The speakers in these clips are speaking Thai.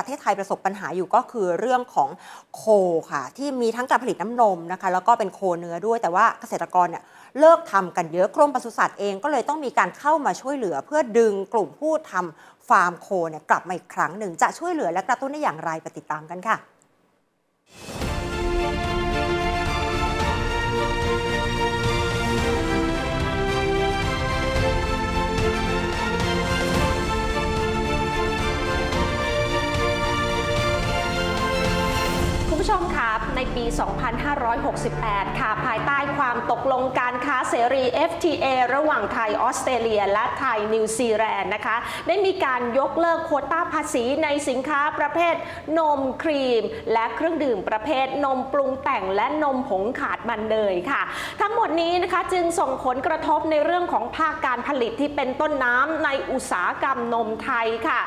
ประเทศไทยประสบปัญหาอยู่ก็คือเรื่องของโคค่ะ ที่มีทั้งการผลิตน้ำนมนะคะ แล้วก็เป็นโคเนื้อด้วย แต่ว่าเกษตรกรเนี่ยเลิกทำกันเยอะกรมปศุสัตว์เองก็เลยต้องมีการเข้ามาช่วยเหลือ เพื่อดึงกลุ่มผู้ทำฟาร์มโคเนี่ยกลับมาอีกครั้งหนึ่งจะช่วยเหลือและกระตุ้นได้อย่างไรไปติดตามกันค่ะ 2568 ค่ะ ภายใต้ความตกลงการค้าเสรี FTA ระหว่างไทยออสเตรเลีย และไทยนิวซีแลนด์นะคะ ได้มีการยกเลิกโควต้าภาษีในสินค้าประเภท นมครีม และเครื่องดื่มประเภทนมปรุงแต่งและนมผงขาดมันเนยค่ะ ทั้งหมดนี้นะคะจึงส่งผลกระทบในเรื่องของภาคการผลิตที่เป็นต้นน้ำในอุตสาหกรรมนมไทยค่ะ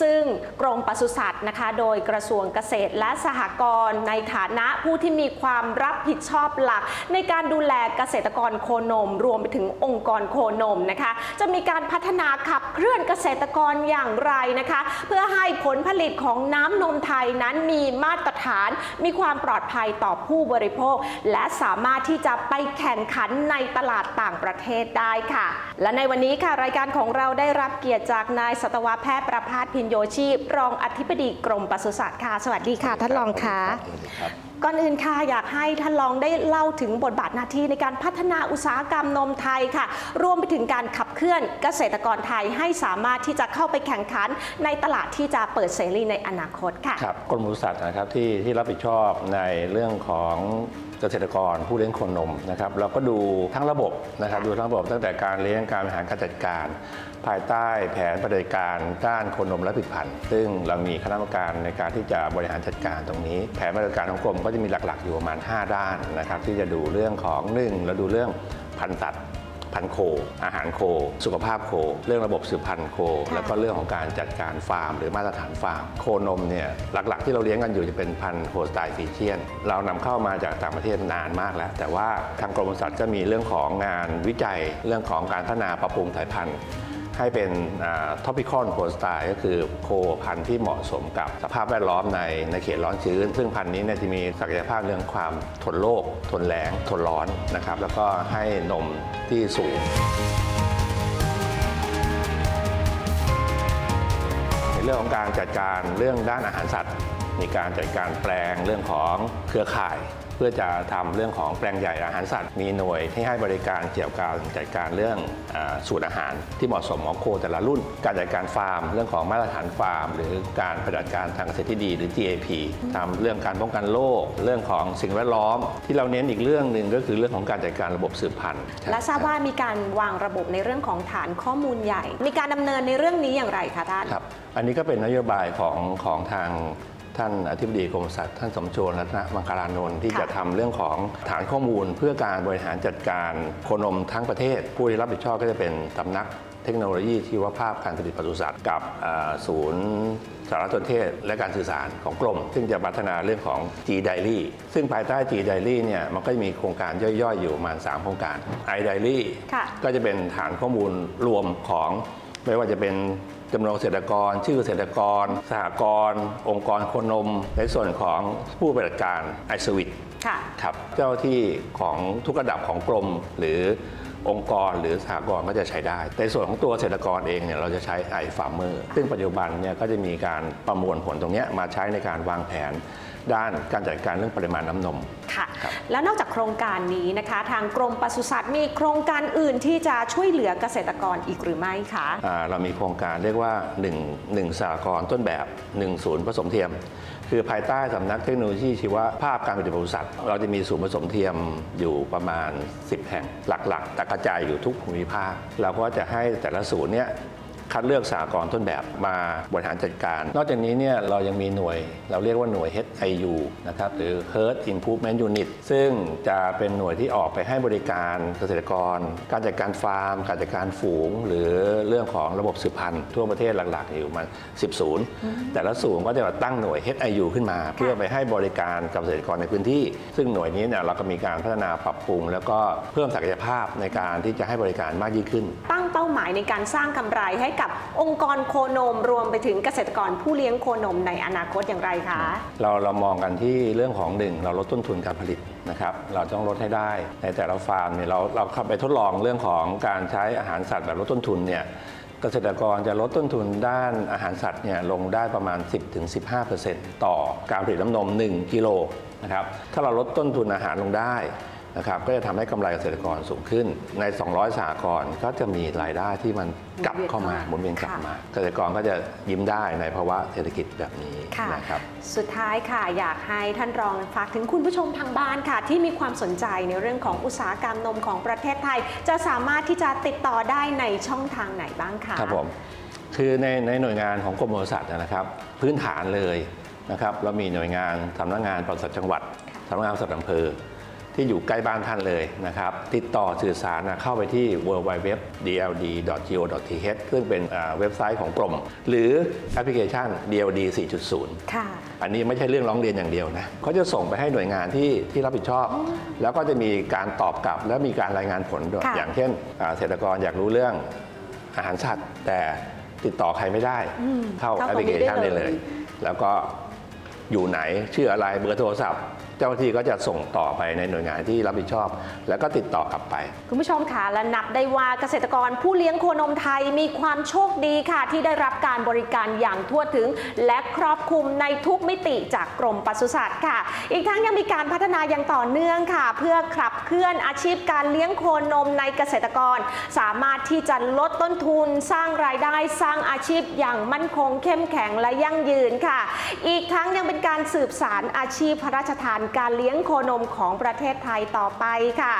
ซึ่งกรมปศุสัตว์นะคะ โดยกระทรวงเกษตรและสหกรณ์ในฐานะผู้ที่มีความรับผิดชอบหลัก ในการดูแลเกษตรกรโคนม รวมไปถึงองค์กรโคนมนะคะ จะมีการพัฒนาขับเคลื่อนเกษตรกรอย่างไรนะคะ เพื่อให้ผลผลิตของน้ำนมไทยนั้นมีมาตรฐาน มีความปลอดภัยต่อผู้บริโภค และสามารถที่จะไปแข่งขันในตลาดต่างประเทศได้ค่ะ และในวันนี้ค่ะรายการของเราได้รับเกียรติจากนายสัตวแพทย์ประภาสพินโยชีพรองอธิบดีกรมปศุสัตว์ค่ะ สวัสดีค่ะท่านรองค่ะครับก่อนอื่นค่ะอยากให้ท่านรองได้เล่าถึงบทบาทหน้าที่ในการพัฒนาอุตสาหกรรมนมไทยค่ะ รวมไปถึงการขับเคลื่อนเกษตรกรไทยให้สามารถที่จะเข้าไปแข่งขันในตลาดที่จะเปิดเสรีในอนาคตค่ะ ครับกรมปศุสัทนะครับที่ที่รับผิดชอบในเรื่องของเกษตรกรผู้เลี้ยงโคนมนะครับเราก็ดูทั้งระบบนะครับดูทั้งระบบตั้งแต่การเลี้ยงการบริหารการจัดการ ภายใต้แผนปฏิบัติการด้านโคนมและผลิตภัณฑ์ ซึ่งเรามีคณะกรรมการในการที่จะบริหารจัดการตรงนี้ แผนปฏิบัติการของกรมก็จะมีหลักๆ อยู่ประมาณ 5 ด้านนะครับที่จะดูเรื่องของหนึ่งเราดูเรื่องพันธุ์สัตว์ พันธุ์โค อาหารโค สุขภาพโค เรื่องระบบสืบพันธุ์โคค่ะแล้วก็เรื่องของการจัดการฟาร์ม หรือมาตรฐานฟาร์ม โคนมเนี่ยหลักๆ ที่เราเลี้ยงกันอยู่จะเป็นพันธุ์โคสไตล์ฟีเชียน เรานำเข้ามาจากต่างประเทศนานมากแล้ว แต่ว่าทางกรมปศุสัตว์ก็มีเรื่องของงานวิจัยเรื่องของการพัฒนาปรับปรุงสายพันธุ์ ให้เป็นท็อปิคอนโคสไตล์ก็คือโคพันธุ์ที่เหมาะสมกับสภาพแวดล้อมในในเขตร้อนชื้น ซึ่งพันธุ์นี้เนี่ยจะมีศักยภาพเรื่องความทนโรคทนแล้งทนร้อนนะครับแล้วก็ให้นมที่สูงในเรื่องของการจัดการเรื่องด้านอาหารสัตว์ มีการจัดการแปลงเรื่องของเครือข่าย เพื่อจะทำเรื่องของแปลงใหญ่อาหารสัตว์ มีหน่วยที่ให้บริการเกี่ยวกับจัดการเรื่องอาสูตรอาหาร ที่เหมาะสมของโคแต่ละรุ่น การจัดการฟาร์ม เรื่องของมาตรฐานฟาร์ม หรือการปฏิบัติการทางเกษตรที่ดี หรือ GAP ทำเรื่องการป้องกันโรคเรื่องของสิ่งแวดล้อม ที่เราเน้นอีกเรื่องหนึ่งก็คือเรื่องของการจัดการระบบสืบพันธุ์ และทราบว่ามีการวางระบบในเรื่องของฐานข้อมูลใหญ่ มีการดำเนินในเรื่องนี้อย่างไรคะท่านครับอันนี้ก็เป็นนโยบายของของทาง ท่านอธิบดีกรมสัตว์ท่านสมโชนรัตนมังคลานนท์ที่ค่ะจะทำเรื่องของฐานข้อมูล เพื่อการบริหารจัดการโคนมทั้งประเทศ ผู้ที่รับผิดชอบก็จะเป็นสำนักเทคโนโลยีชีวภาพการผลิตปศุสัตว์กับอ่าศูนย์สารสนเทศและการสื่อสารของกรม ซึ่งจะพัฒนาเรื่องของ G Diary ซึ่งภายใต้ G Diary เนี่ยมันก็จะมีโครงการย่อยๆ อยู่ประมาณ 3 โครงการ i Diary ค่ะก็จะเป็นฐานข้อมูลรวมของไม่ว่าจะเป็น จำนวนเกษตรกร ชื่อเกษตรกร สหกรณ์องค์กรโคนม ในส่วนของผู้ปฏิบัติการไอสวิตค่ะครับเจ้าที่ของทุกระดับของกรมหรือองค์กรหรือสหกรณ์ก็จะใช้ได้ ในส่วนของตัวเกษตรกรเองเนี่ยเราจะใช้ iFarmer ซึ่งปัจจุบันเนี่ยก็จะมีการประมวลผลตรงเนี้ยมาใช้ในการวางแผน ด้านการจัดการเรื่องปริมาณน้ำนม ค่ะครับ แล้วนอกจากโครงการนี้นะคะ ทางกรมปศุสัตว์มีโครงการอื่นที่จะช่วยเหลือเกษตรกรอีกหรือไม่คะ อ่าเรามีโครงการเรียกว่า1 1สากรณ์ต้นแบบ 1 ศูนย์ผสมเทียม คือภายใต้สำนักเทคโนโลยีชีวภาพการผลิตปศุสัตว์เราจะมีศูนย์ผสมเทียมอยู่ประมาณ 10 แห่งหลักๆแต่กระจายอยู่ทุกภูมิภาค เราก็จะให้แต่ละศูนย์เนี่ย คัดเลือกสากรณ์ต้นแบบมาบริหารจัดการ นอกจากนี้เนี่ยเรายังมีหน่วยเราเรียกว่าหน่วย HIU นะครับหรือ Herd Improvement Unit ซึ่งจะเป็นหน่วยที่ออกไปให้บริการเกษตรกร การจัดการฟาร์ม การจัดการฝูง หรือเรื่องของระบบสืบพันธุ์ทั่วประเทศหลักๆ อยู่ประมัน10 ศูนย์ แต่ละศูนย์ก็จะตั้งหน่วย HIU ขึ้นมา เพื่อไปให้บริการกับเกษตรกรในพื้นที่ ซึ่งหน่วยนี้เนี่ยเราก็มีการพัฒนาปรับปรุง แล้วก็เพิ่มศักยภาพในการที่จะให้บริการมากยิ่งขึ้น ตั้งเป้าหมายในการสร้างกำไรให้กับองค์กรโคนมรวมไปถึงเกษตรกรผู้เลี้ยงโคนมในอนาคตอย่างไรคะ เราเรามองกันที่เรื่องของหนึ่งเราลดต้นทุนการผลิตนะครับเราต้องลดให้ได้ในแต่ละฟาร์มเนี่ยเราเราเข้าไปทดลองเรื่องของการใช้อาหารสัตว์แบบลดต้นทุนเนี่ยเกษตรกรจะลดต้นทุนด้านอาหารสัตว์เนี่ยลงได้ประมาณ 10-15%ต่อการผลิตน้ำนม 1 กิโลนะครับถ้าเราลดต้นทุนอาหารลงได้ นะครับก็จะทำให้กำไรเกษตรกรสูงขึ้น ใน 200สหกรณ์ก็จะมีรายได้ที่มันกลับเข้ามาหมุนเวียนกลับมา เกษตรกรก็จะยิ้มได้ในภาวะเศรษฐกิจแบบนี้ค่ะนะครับสุดท้ายค่ะอยากให้ท่านรองฝากถึงคุณผู้ชมทางบ้านค่ะ ที่มีความสนใจในเรื่องของอุตสาหกรรมนมของประเทศไทย จะสามารถที่จะติดต่อได้ในช่องทางไหนบ้างคะครับผมคือในในหน่วยงานของกรมปศุสัตว์นะครับ พื้นฐานเลยนะครับเรามีหน่วยงานสำนักงานปศุสัตว์จังหวัดสำนักงานปศุสัตว์อำเภอ ที่อยู่ใกล้บ้านท่านเลยนะครับ ติดต่อสื่อสารนะเข้าไปที่ www.dld.go.th ซึ่งเป็นอ่าเว็บไซต์ของกรม หรือแอปพลิเคชัน DLD 4.0 ค่ะ อันนี้ไม่ใช่เรื่องร้องเรียนอย่างเดียวนะเขาจะส่งไปให้หน่วยงานที่ที่รับผิดชอบ แล้วก็จะมีการตอบกลับและมีการรายงานผลด้วยค่ะ อย่างเช่นอ่าเกษตรกรอยากรู้เรื่องอาหารสัตว์แต่ติดต่อใครไม่ได้ อืมเข้าเข้าแอปพลิเคชันตรงนี้ได้ได้เลเลยยแล้วก็อยู่ไหนชื่ออะไรเบอร์โทรศัพท์ เจ้าหน้าที่ก็จะส่งต่อไปในหน่วยงานที่รับผิดชอบ แล้วก็ติดต่อกลับไป คุณผู้ชมค่ะและนับได้ว่าเกษตรกรผู้เลี้ยงโคนมไทยมีความโชคดีค่ะ ที่ได้รับการบริการอย่างทั่วถึง และครอบคลุมในทุกมิติจากกรมปศุสัตว์ค่ะ อีกทั้งยังมีการพัฒนาอย่างต่อเนื่องค่ะ เพื่อขับเคลื่อนอาชีพการเลี้ยงโคนมในเกษตรกร สามารถที่จะลดต้นทุนสร้างรายได้สร้างอาชีพอย่างมั่นคงเข้มแข็งและยั่งยืนค่ะ อีกทั้งยังเป็นการสืบสารอาชีพพระราชทานการเลี้ยงโคนมของประเทศไทยต่อไปค่ะ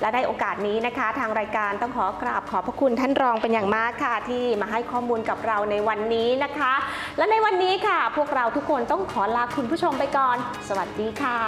และในโอกาสนี้นะคะ ทางรายการต้องขอกราบขอบพระคุณท่านรองเป็นอย่างมากค่ะ ที่มาให้ข้อมูลกับเราในวันนี้นะคะ และในวันนี้ค่ะ พวกเราทุกคนต้องขอลาคุณผู้ชมไปก่อน สวัสดีค่ะ